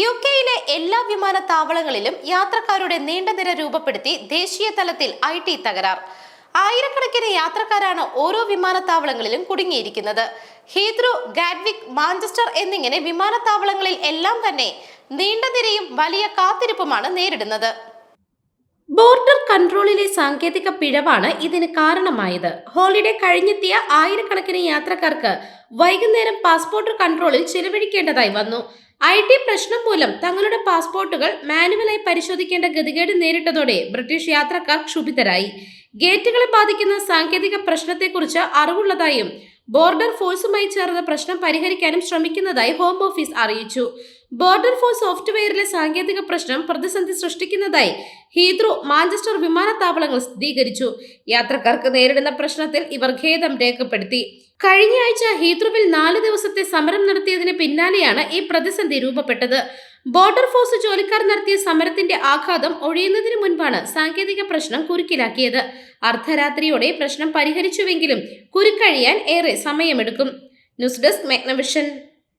U കെയിലെ എല്ലാ വിമാനത്താവളങ്ങളിലും യാത്രക്കാരുടെ നീണ്ട നിര രൂപപ്പെടുത്തി ദേശീയ തലത്തിൽ ഐ ടി തകരാർ. ആയിരക്കണക്കിന് യാത്രക്കാരാണ് ഓരോ വിമാനത്താവളങ്ങളിലും കുടുങ്ങിയിരിക്കുന്നത്. ഹീത്രോ ഗാഡ്വിക് മാഞ്ചസ്റ്റർ എന്നിങ്ങനെ വിമാനത്താവളങ്ങളിൽ എല്ലാം തന്നെ നീണ്ട നിരയും വലിയ കാത്തിരിപ്പുമാണ് നേരിടുന്നത്. ബോർഡർ കൺട്രോളിലെ സാങ്കേതിക പിഴവാണ് ഇതിന് കാരണമായത്. ഹോളിഡേ കഴിഞ്ഞെത്തിയ ആയിരക്കണക്കിന് യാത്രക്കാർക്ക് വൈകുന്നേരം പാസ്പോർട്ട് കൺട്രോളിൽ ചിലവഴിക്കേണ്ടതായി വന്നു. ഐ ടി പ്രശ്നം മൂലം തങ്ങളുടെ പാസ്പോർട്ടുകൾ മാനുവലായി പരിശോധിക്കേണ്ട ഗതികേട് നേരിട്ടതോടെ ബ്രിട്ടീഷ് യാത്രക്കാർ ക്ഷുഭിതരായി. ഗേറ്റുകളെ ബാധിക്കുന്ന സാങ്കേതിക പ്രശ്നത്തെക്കുറിച്ച് അറിവുള്ളതായും ബോർഡർ ഫോഴ്സുമായി ചേർന്ന് പ്രശ്നം പരിഹരിക്കാനും ശ്രമിക്കുന്നതായി ഹോം ഓഫീസ് അറിയിച്ചു. ബോർഡർ ഫോർ സോഫ്റ്റ്വെയറിലെ സാങ്കേതിക പ്രശ്നം പ്രതിസന്ധി സൃഷ്ടിക്കുന്നതായി ഹീത്രോ മാഞ്ചസ്റ്റർ വിമാനത്താവളങ്ങൾ സ്ഥിരീകരിച്ചു. യാത്രക്കാർക്ക് നേരിടുന്ന പ്രശ്നത്തിൽ ഇവർ ഖേദം രേഖപ്പെടുത്തി. കഴിഞ്ഞയാഴ്ച ഹീത്രുവിൽ നാല് ദിവസത്തെ സമരം നടത്തിയതിന് പിന്നാലെയാണ് ഈ പ്രതിസന്ധി രൂപപ്പെട്ടത്. ബോർഡർ ഫോഴ്സ് ജോലിക്കാർ നടത്തിയ സമരത്തിന്റെ ആഘാതം ഒഴിയുന്നതിന് മുൻപാണ് സാങ്കേതിക പ്രശ്നം കുരുക്കിലാക്കിയത്. അർദ്ധരാത്രിയോടെ പ്രശ്നം പരിഹരിച്ചുവെങ്കിലും കുരുക്കഴിയാൻ ഏറെ സമയമെടുക്കും. News desk മെഗ്നവിഷൻ.